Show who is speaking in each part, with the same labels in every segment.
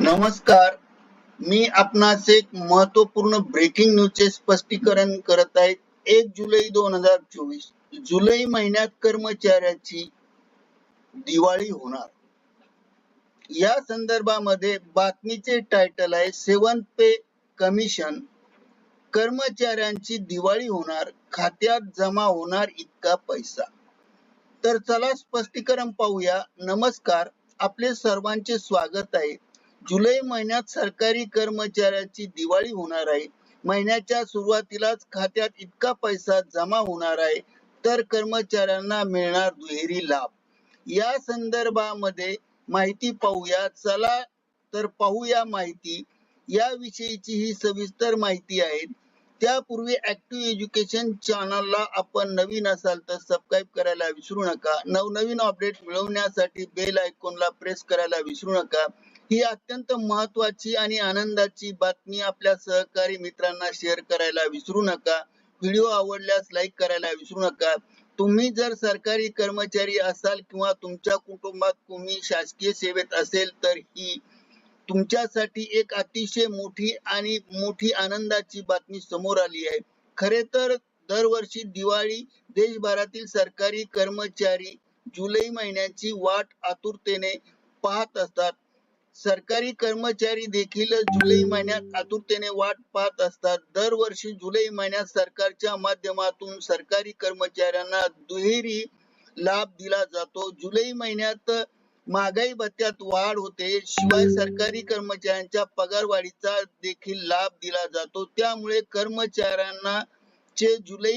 Speaker 1: नमस्कार. मी आपणास एक महत्त्वपूर्ण ब्रेकिंग न्यूजचे स्पष्टीकरण करत आहे. एक जुलै दोन हजार चोवीस जुलै महिन्यात कर्मचाऱ्याची दिवाळी होणार. या संदर्भामध्ये बातमीचे टायटल आहे सेवन पे कमिशन. कर्मचाऱ्यांची दिवाळी होणार खात्यात जमा होणार इतका पैसा. तर चला स्पष्टीकरण पाहूया. नमस्कार आपले सर्वांचे स्वागत आहे. जुलै महिन्यात सरकारी कर्मचाऱ्याची दिवाळी होणार आहे. महिन्याच्या सुरुवातीलाच खात्यात इतका पैसा जमा होणार आहे तर कर्मचाऱ्यांना मिळणार दुहेरी लाभ. या संदर्भामध्ये माहिती पाहूया. चला तर पाहूया माहिती. याविषयीची ही सविस्तर माहिती आहे. त्यापूर्वी ऍक्टिव्ह एज्युकेशन चॅनलला आपण नवीन असाल तर सबस्क्राईब करायला विसरू नका. नवनवीन अपडेट मिळवण्यासाठी बेल आयकॉनला प्रेस करायला विसरू नका. ही अत्यंत महत्वाची आणि आनंदाची बातमी आपल्या सहकारी मित्रांना शेअर करायला विसरू नका. व्हिडिओ आवडल्यास लाईक करायला विसरू नका. तुम्ही जर सरकारी कर्मचारी असाल किंवा तुमच्या कुटुंबात तुम्ही शासकीय सेवेत असेल तर ही तुमच्यासाठी एक अतिशय मोठी आणि मोठी आनंदाची बातमी समोर आली आहे. खरे तर दरवर्षी दिवाळी देशभरातील सरकारी कर्मचारी जुलै महिन्याची वाट आतुरतेने पाहत असतात. सरकारी कर्मचारी देखील जुलै महिन्यात आतुरतेने वाट पाहत असतात. दरवर्षी जुलै महिन्यात सरकारच्या माध्यमातून सरकारी कर्मचाऱ्यांना दुहेरी लाभ दिला जातो. जुलै महिन्यात महागाई भत्त्यात वाढ होते. शिवाय सरकारी कर्मचाऱ्यांच्या पगारवाढीचा देखील लाभ दिला जातो. त्यामुळे कर्मचाऱ्यांना चे जुलै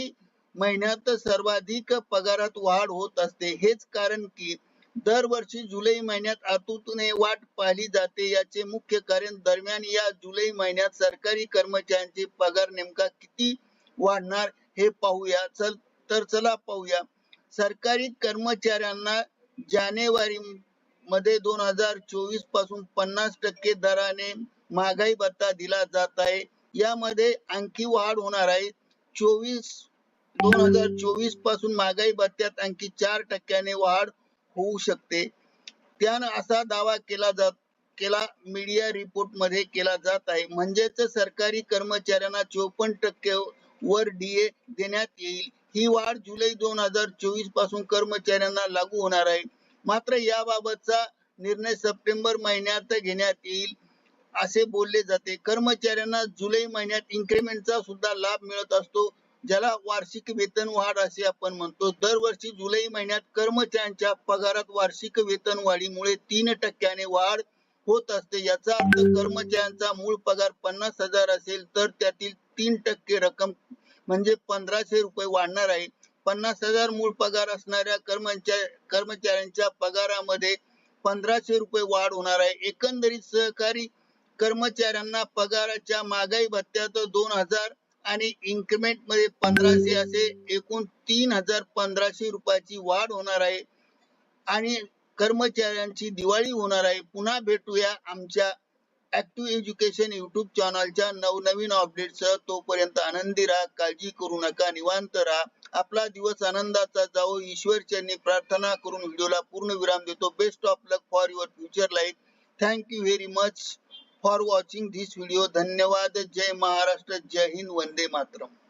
Speaker 1: महिन्यात सर्वाधिक पगारात वाढ होत असते. हेच कारण की दरवर्षी जुलै महिन्यात आतुरतेने वाट पाहिली जाते. याचे मुख्य कारण दरम्यान या जुलै महिन्यात सरकारी कर्मचाऱ्यांचे पगार नेमका किती वाढणार हे पाहूया. चल तर चला पाहूया. सरकारी कर्मचाऱ्यांना जानेवारी मध्ये दोन हजार चोवीसपासून पन्नास टक्के दराने महागाई भत्ता दिला जात आहे. यामध्ये आणखी वाढ होणार आहे. चोवीस दोन हजार चोवीसपासून महागाई भत्त्यात आणखी चार टक्क्याने वाढ होऊ शकते. त्यानं असा दावा केला जात केला मीडिया रिपोर्टमध्ये केला जात आहे. म्हणजेच सरकारी कर्मचाऱ्यांना चोपन्न टक्के वर डीए देण्यात येईल. ही वाढ जुलै दोन हजार चोवीसपासून कर्मचाऱ्यांना लागू होणार आहे. मात्र याबाबतचा निर्णय सप्टेंबर महिन्यात घेण्यात येईल असे बोलले जाते. कर्मचाऱ्यांना जुलै महिन्यात इन्क्रिमेंटचा सुद्धा लाभ मिळत असतो. ज्याला वार्षिक वेतन वाढ असे आपण म्हणतो. दरवर्षी जुलै महिन्यात कर्मचाऱ्यांच्या पगारात वार्षिक वेतन वाढीमुळे तीन टक्क्याने वाढ होत असते. याचा अर्थ कर्मचाऱ्यांचा मूळ पगार पन्नास हजार असेल तर त्यातील तीन टक्के रक्कम म्हणजे पंधराशे रुपये वाढणार आहे. पन्नास हजार मूळ पगार असणाऱ्या कर्मचारी कर्मचाऱ्यांच्या पगारामध्ये पंधराशे रुपये वाढ होणार आहे. एकंदरीत सहकारी कर्मचाऱ्यांना पगाराच्या महागाई भत्त्यात दोन हजार आणि इन्क्रीमेंटमध्ये पंधराशे असे एकूण तीन हजार पंधराशे रुपयाची वाढ होणार आहे. आणि कर्मचाऱ्यांची दिवाळी होणार आहे. पुन्हा भेटूया आमच्या ऍक्टिव्ह एज्युकेशन युट्यूब चॅनलच्या नवनवीन अपडेटसह तोपर्यंत आनंदी राहा काळजी करू नका निवांत राहा. आपला दिवस आनंदाचा जावो. ईश्वर चरणी प्रार्थना करून व्हिडिओला पूर्ण विराम देतो. Best of luck for your future life thank you very much for watching this video धन्यवाद. जय महाराष्ट्र. जय हिंद. वंदे मातरम.